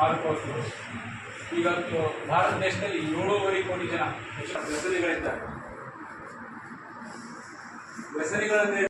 ವಸ್ತುಗಳು ಇವತ್ತು ಭಾರತ ದೇಶದಲ್ಲಿ ಏಳೂವರೆ ಕೋಟಿ ಜನ. ವ್ಯಸನಿಗಳಿದ್ದಾರೆ. ವ್ಯಸನಿಗಳಂದ್ರೆ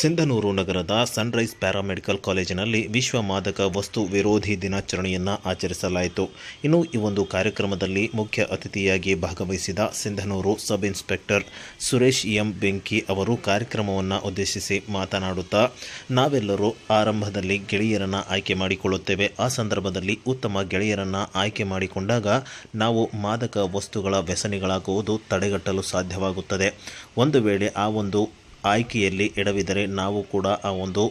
ಸಿಂಧನೂರು ನಗರದ ಸನ್ರೈಸ್ ಪ್ಯಾರಾಮೆಡಿಕಲ್ ಕಾಲೇಜಿನಲ್ಲಿ ವಿಶ್ವ ಮಾದಕ ವಸ್ತು ವಿರೋಧಿ ದಿನಾಚರಣೆಯನ್ನು ಆಚರಿಸಲಾಯಿತು. ಇನ್ನು ಈ ಒಂದು ಕಾರ್ಯಕ್ರಮದಲ್ಲಿ ಮುಖ್ಯ ಅತಿಥಿಯಾಗಿ ಭಾಗವಹಿಸಿದ Sindhanur sub inspector Suresh M. Benki ಅವರು ಕಾರ್ಯಕ್ರಮವನ್ನು ಉದ್ದೇಶಿಸಿ ಮಾತನಾಡುತ್ತಾ, ನಾವೆಲ್ಲರೂ ಆರಂಭದಲ್ಲಿ ಗೆಳೆಯರನ್ನು ಆಯ್ಕೆ ಮಾಡಿಕೊಳ್ಳುತ್ತೇವೆ. ಆ ಸಂದರ್ಭದಲ್ಲಿ ಉತ್ತಮ ಗೆಳೆಯರನ್ನು ಆಯ್ಕೆ ಮಾಡಿಕೊಂಡಾಗ ನಾವು ಮಾದಕ ವಸ್ತುಗಳ ವ್ಯಸನಿಗಳಾಗುವುದು ತಡೆಗಟ್ಟಲು ಸಾಧ್ಯವಾಗುತ್ತದೆ. ಒಂದು ವೇಳೆ ಆ ಒಂದು ಆಯ್ಕೆಯಲ್ಲಿ ಎಡವಿದರೆ ನಾವು ಕೂಡ ಆ ಒಂದು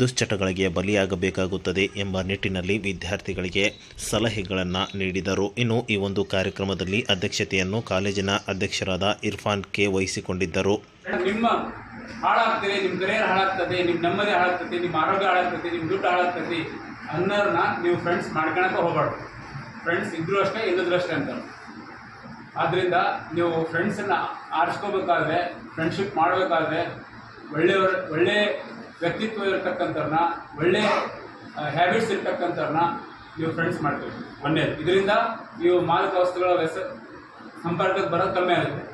ದುಶ್ಚಟಗಳಿಗೆ ಬಲಿಯಾಗಬೇಕಾಗುತ್ತದೆ ಎಂಬ ನಿಟ್ಟಿನಲ್ಲಿ ವಿದ್ಯಾರ್ಥಿಗಳಿಗೆ ಸಲಹೆಗಳನ್ನು ನೀಡಿದರು. ಇನ್ನು ಈ ಒಂದು ಕಾರ್ಯಕ್ರಮದಲ್ಲಿ ಅಧ್ಯಕ್ಷತೆಯನ್ನು ಕಾಲೇಜಿನ ಅಧ್ಯಕ್ಷರಾದ ಇರ್ಫಾನ್ ಕೆ ವಹಿಸಿಕೊಂಡಿದ್ದರು. ನಿಮ್ಮ ಹಾಳಾಗ್ತದೆ ನಿಮ್ಮ ಕರಿಯರ್ ಹಾಳಾಗ್ತದೆ ನಿಮ್ಮ ನೆಮ್ಮದಿ ಹಾಳಾಗ್ತದೆ ನಿಮ್ಮ ಆರೋಗ್ಯ ಹಾಳಾಗ್ತದೆ ನಿಮ್ಮ ದುಡ್ಡು ಹಾಳಾಗ್ತದೆ ಅನ್ನೋರನ್ನ ನೀವು ಫ್ರೆಂಡ್ಸ್ ಮಾಡ್ಕೊಳಕ್ಕೆ ಹೋಗಬಾರ್ದು. ಫ್ರೆಂಡ್ಸ್ ಇದ್ರೂ ಅಷ್ಟೇ ಇಲ್ಲದ್ರೂ ಅಷ್ಟೇ ಅಂತ. ಆದ್ದರಿಂದ ನೀವು ಫ್ರೆಂಡ್ಸನ್ನು ಆರಿಸ್ಕೋಬೇಕಾದ್ರೆ ಫ್ರೆಂಡ್ಶಿಪ್ ಮಾಡಬೇಕಾದ್ರೆ, ಒಳ್ಳೆಯವ್ರ, ಒಳ್ಳೆ ವ್ಯಕ್ತಿತ್ವ ಇರತಕ್ಕಂಥವ್ರನ್ನ ಒಳ್ಳೆ ಹ್ಯಾಬಿಟ್ಸ್ ಇರ್ತಕ್ಕಂಥವ್ರನ್ನ ನೀವು ಫ್ರೆಂಡ್ಸ್ ಮಾಡ್ತೀವಿ ಒಂದೇದು ಇದರಿಂದ ನೀವು ಮಾದಕ ವಸ್ತುಗಳ ವ್ಯಸ ಸಂಪರ್ಕಕ್ಕೆ ಬರೋದು ಕಮ್ಮಿ ಆಗುತ್ತೆ.